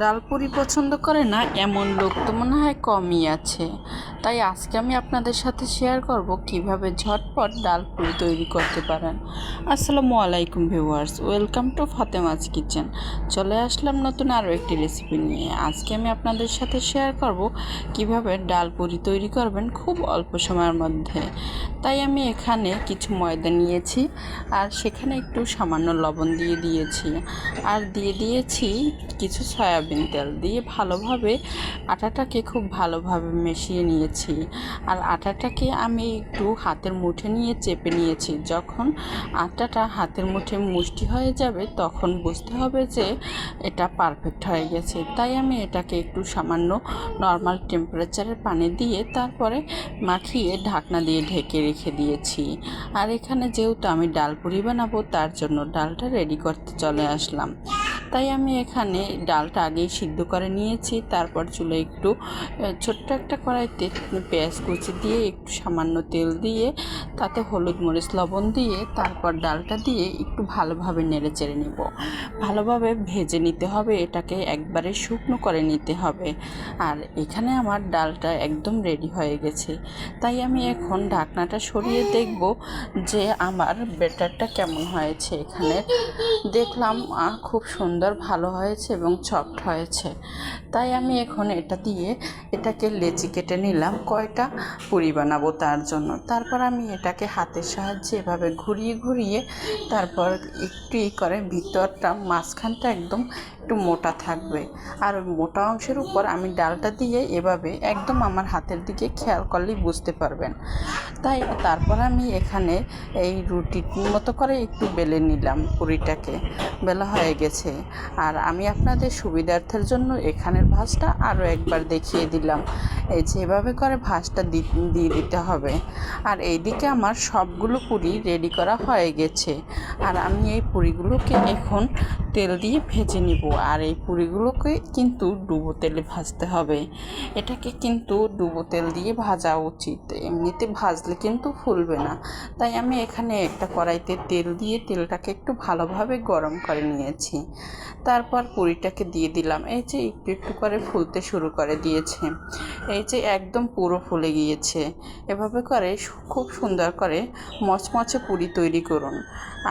ডাল পুরি পছন্দ করে না, এমন লোক তো মনে হয় কমই আছে। তাই আজকে আমি আপনাদের সাথে শেয়ার করব কীভাবে ঝটপট ডাল পুরি তৈরি করতে পারেন। আসসালামু আলাইকুম viewers welcome to Fatema's kitchen চলে আসলাম নতুন আরও একটি রেসিপি নিয়ে। আজকে আমি আপনাদের সাথে শেয়ার করব কীভাবে ডাল পুরি তৈরি করবেন খুব অল্প সময়ের মধ্যে। তাই আমি এখানে কিছু ময়দা নিয়েছি আর সেখানে একটু সামান্য লবণ দিয়ে দিয়েছি। আর দিয়ে দিয়েছি কিছু সয়াবিন তেল দিয়ে ভালোভাবে আটাটাকে খুব ভালোভাবে মিশিয়ে নিয়েছি। আর আটাটাকে আমি একটু হাতের মুঠে নিয়ে চেপে নিয়েছি। যখন আটাটা হাতের মুঠে মুষ্টি হয়ে যাবে, তখন বুঝতে হবে যে এটা পারফেক্ট হয়ে গেছে। তাই আমি এটাকে একটু সামান্য নর্মাল টেম্পারেচারের পানি দিয়ে তারপরে মাখিয়ে ঢাকনা দিয়ে ঢেকে রেখে দিয়েছি। আর এখানে যেহেতু আমি ডাল পুরি বানাবো, তার জন্য ডালটা রেডি করতে চলে আসলাম। তাই আমি এখানে ডালটা আগেই সিদ্ধ করে নিয়েছি। তারপর চুলে একটু ছোট্ট একটা কড়াইতে পেঁয়াজ কুচি দিয়ে, একটু সামান্য তেল দিয়ে, তাতে হলুদ মরিচ লবণ দিয়ে, তারপর ডালটা দিয়ে একটু ভালোভাবে নেড়ে চেড়ে নেব। ভালোভাবে ভেজে নিতে হবে, এটাকে একবারে শুকনো করে নিতে হবে। আর এখানে আমার ডালটা একদম রেডি হয়ে গেছে। তাই আমি এখন ঢাকনাটা সরিয়ে দেখব যে আমার বেটারটা কেমন হয়েছে এখানে। দেখলাম খুব সুন্দর ভালো হয়েছে এবং সফট হয়েছে। তাই আমি এখন এটা দিয়ে এটাকে লেচি কেটে নিলাম, কয়টা পুরি বানাবো তার জন্য। তারপর আমি এটাকে হাতের সাহায্যে এভাবে ঘুরিয়ে ঘুরিয়ে তারপর একটু করে, ভিতরটা, মাঝখানটা একদম একটু মোটা থাকবে। আর মোটা অংশের উপর আমি ডালটা দিয়ে এভাবে একদম আমার হাতের দিকে খেয়াল করলেই বুঝতে পারবেন। তাই তারপর আমি এখানে এই রুটির মতো করে একটু বেলে নিলাম পুরিটাকে। বেলা হয়ে গেছে। আর আমি আপনাদের সুবিধার্থের জন্য এখানের ভাঁজটা আরও একবার দেখিয়ে দিলাম। এই যেভাবে করে ভাঁজটা দিয়ে দিতে হবে। আর এইদিকে আমার সবগুলো পুরি রেডি করা হয়ে গেছে। আর আমি এই পুরিগুলোকে এখন তেল দিয়ে ভেজে নিব। আর এই পুরিগুলোকে কিন্তু ডুবো তেলে ভাজতে হবে। এটাকে কিন্তু ডুবো তেল দিয়ে ভাজা উচিত। এমনিতে ভাজলে কিন্তু ফুলবে না। তাই আমি এখানে একটা কড়াইতে তেল দিয়ে তেলটাকে একটু ভালোভাবে গরম করে নিয়েছি। তারপর পুরিটাকে দিয়ে দিলাম। এই যে একটু একটু করে ফুলতে শুরু করে দিয়েছে। এই যে একদম পুরো ফুলে গিয়েছে। এভাবে করে খুব সুন্দর করে মচমচে পুরি তৈরি করুন।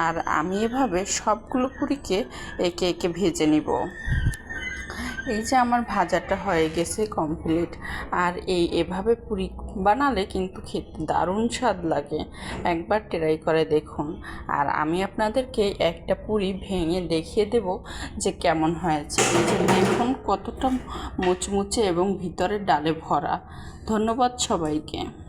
আর আমি এভাবে সবগুলো পুরিকে একে একে ভেজে নিব। এই যে আমার ভাজাটা হয়ে গেছে কমপ্লিট আর এই এভাবে পুরি বানালে কিন্তু খেতে দারুণ স্বাদ লাগে। একবার ট্রাই করে দেখুন। আর আমি আপনাদেরকে একটা পুরি ভেঙে দেখিয়ে দেব যে কেমন হয়েছে। দেখুন কতটা মুচমুচে এবং ভিতরে ডালে ভরা। ধন্যবাদ সবাইকে।